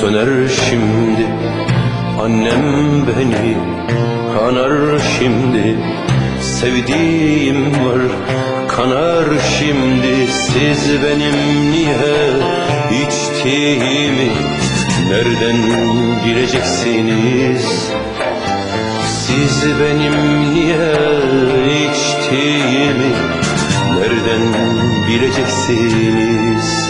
söner şimdi. Annem beni kanar şimdi. Sevdiğim var kanar şimdi. Siz benim niye içtiğimi Nereden bileceksiniz? Siz benim niye içtiğimi Nereden bileceksiniz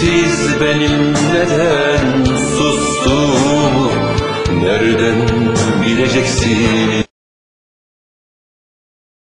siz benim neden sustuğumu nereden bileceksiniz?